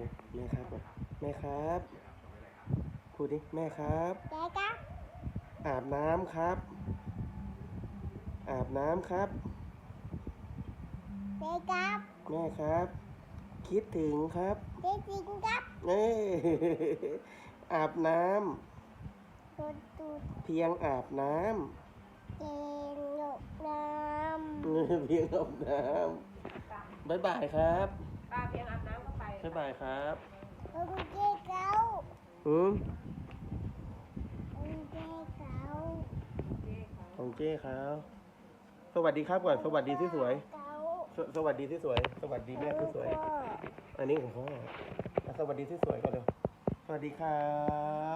ร็วแม่ครับก่อนแม่ครับพูดดิแม่ครับเจ๊ครับ อาบน้ำครับ อาบน้ำครับเจ๊ครับ แม่ครับ คิดถึงครับเจ๊จริงครับเอ้ยอาบน้ตูดตูดำเพียงอาบน้เจนหยกน้ำเพียงอาบน้ำบายบายครับ ป้าเพียงอาบน้ำก็ไป บายบายครับำลุงเจ๊เขาอืมลุงเจ๊เขาของเจ้ครับสวัสดีครับก่อน สวัสดีที่สวยเขาสสวัสดีที่สวย สวัสดีแม่ที่สวย อันนี้ของพ่ออะสวัสดีที่สวยก่อนเร็วสวัสดีครั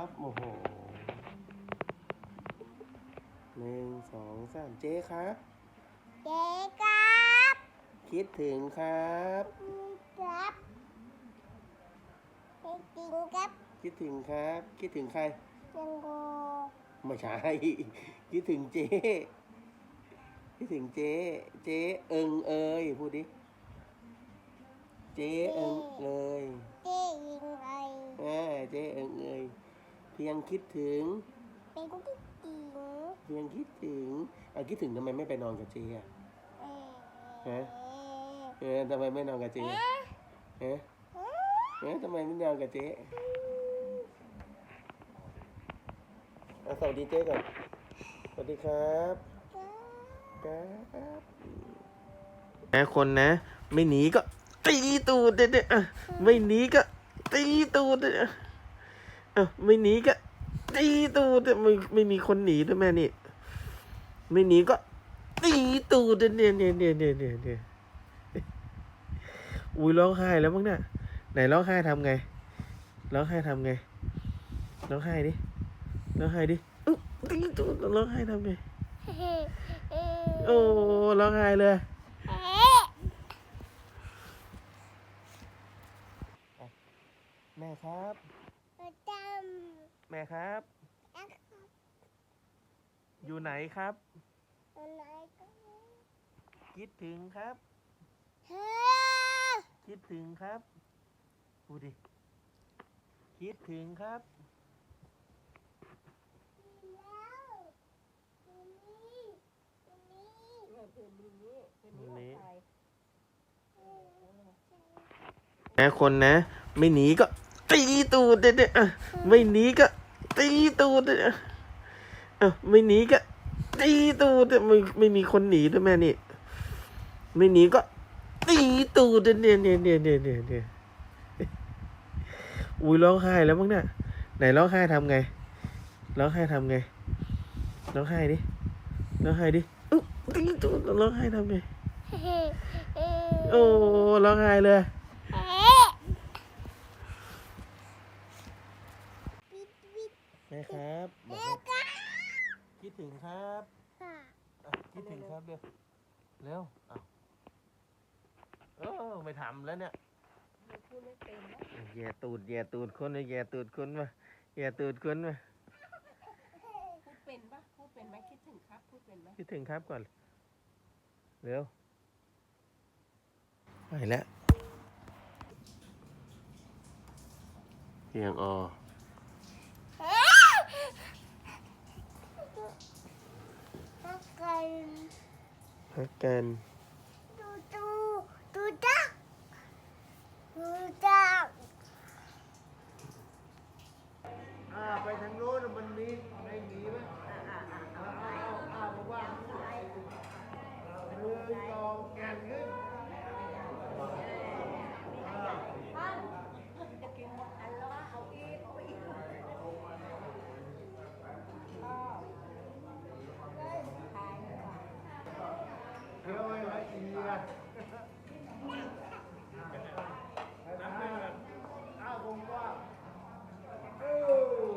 บโอ้โหหนึ่งสองสามเจ๊ครับ เจ๊ครับ คิดถึงครับครับ เจ๊จริงครับคิดถึงครับ คิดถึงใครยังโกไม่ใช่คิดถึงเจ๊คิดถึงเจ๊เจ๊เอิงเอยพูดดิเจ๊เอิงเอยเจ๊ยิงไอเออเจ๊เอิงเอยเพียงคิดถึงเป็นที่จริงเพียงคิดถึงเอาคิดถึงทำไมไม่ไปนอนกับเจ๊อะเอ๊ะเออทำไมไม่นอนกับเจ๊เอ๊ะ เอ๊ะทำไมไม่นอนกับเจ๊อะสวัสดีเจ๊ก่อน สวัสดีครับครับนะคนนะ ไม่หนีก็ ตีตูดเด็ดๆไม่หนีก็ ตีตูดเด็ดๆอะไม่หนีก็ ตีตูดไม่ไม่มีคนหนีด้วยแม่นี่ ไม่หนีก็ ตีตูดเนี่ยเนี่ยเนี่ยเนี่ยเนี่ยเนี่ยอุ้ยร้องไห้แล้วมั้งเนี่ย ไหนร้องไห้ทำไง ร้องไห้ทำไง ร้องไห้ดิ ร้องไห้ดิร้องไห้ทำไง โอ้ ร้องไห้เลยแม่ครับแม่ครับ อยู่ไหนครับ คิดถึงครับ คิดถึงครับ ดดิ คิดถึงครับแล้วตรงนี้ตรงนี้เออคืนนี้คืนนี้คืนนี้ออกไปแม่คนนะ ไม่หนีก็ ตีตูดเด็ดๆอะไม่หนีก็ ตีตูดเด็ดๆอะไม่หนีก็ ตีตูดไม่ไม่มีคนหนีด้วยแม่นี่ ไม่หนีก็ ตีตูดเนี่ยเนี่ยเนี่ยเนี่ยเนี่ยเนี่ย อุ้ยร้องไห้แล้วมั้งเนี่ย ไหนร้องไห้ทำไง ร้องไห้ทำไง ร้องไห้ดิ ร้องไห้ดิร้องไห้ทำไง โอ้ร้องไห้เลยแม่ครับบอกให้ครับคิดถึงครับคิดถึงครับเร็ว เร็วเอาเออไม่ทำแล้วเนี่ย พูดไม่เป็นนะแย่ตูดแย่ตูดคนเลยแย่ตูดคนมาแย่ตูดคนมาพูดเป็นปะพูดเป็นไหมคิดถึงครับ พูดเป็นไหมคิดถึงครับก่อน เร็ว ไปแล้วเพียงออฮักกันพักกัน ดูดูดูจ้าดูจ้า อ่าไปทางโน้นมันมีไม่มีไหมเอาเอาเอาว่าหนึ่งสองแกนขึ้น เดี๋ยวไว้ไว้อีกนะเอาผมว่าเออ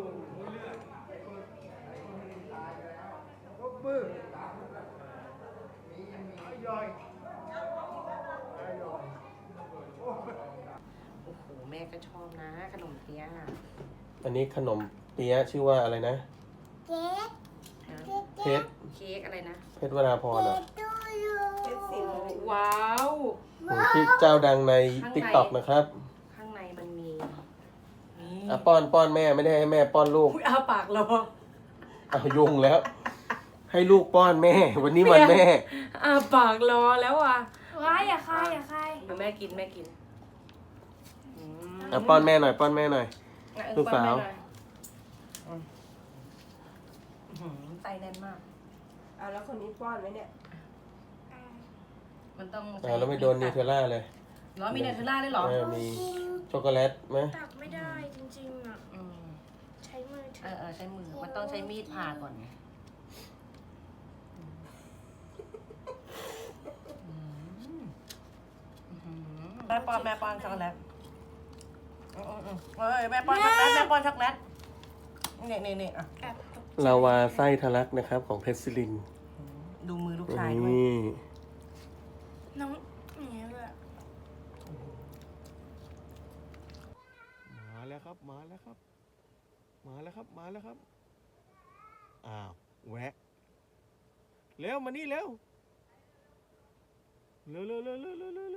รบมือไอ้ย่อยไอ้ย่อย โอ้โหแม่ ก็ชอบนะ ขนมเปี๊ยะอันนี้ขนมเปี๊ยะชื่อว่าอะไรนะ เจ๊กฮะเจ๊เพกชรเค้กอะไรนะเพชรวราพรเจ๊อะดูอยู่ว้าวผมคลิกเจ้าดังในข้างในติ๊กต็อกนะครับข้างในมันมีอะป้อนป้อนแม่ไม่ได้ให้แม่ป้อนลูกอุ้ยอาปากรอเอายุ่งแล้ว ให้ลูกป้อนแม่ วันนี้วันแม่อาปากรอแล้วอะว้ายอย่าคายอย่าคายเดี๋ยวแม่กินแม่กิน อืมอะป้อนแม่หน่อยป้อนแม่หน่อย อะเออลูกสาวป้อนแม่หน่อยอืมอื้อหือไตแน่นมาก เอาแล้วคนนี้ป้อนไหมเนี่ยมันต้องอ่าแล้วไม่โดนนิวเทลล่าเลยเหรอมีเนเธอร์ล่าด้วยเหรอเออมีช็อกโกแลตไหมตักไม่ได้จริงๆอะ อืมใช้มือถืเออเออใช้มือ มันต้องใช้มีดผ่าก่อนไงอืมอื้อหือแม่ป้อนแม่ป้อนช็อกโกแลตอืมอืมอืม แม่ป้อนชักแลตแม่ป้อนชักแกแเนี่นี่นี่อะลาวาไส้ทะลักนะครับของเพชซิลินดูมือลูกชายด้วยน้องอย่างเงี้ยเลยมาแล้วครับ มาแล้วครับ มาแล้วครับ มาแล้วครับ อ้าวแวะเร็วมานี่เร็วเร็วเร็วเร็วเร็วเร็ว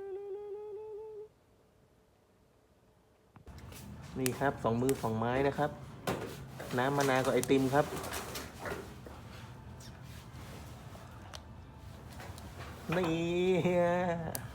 นี่ครับสองมือสองไม้นะครับ น้ำมะนาวกับไอติมครับ นี่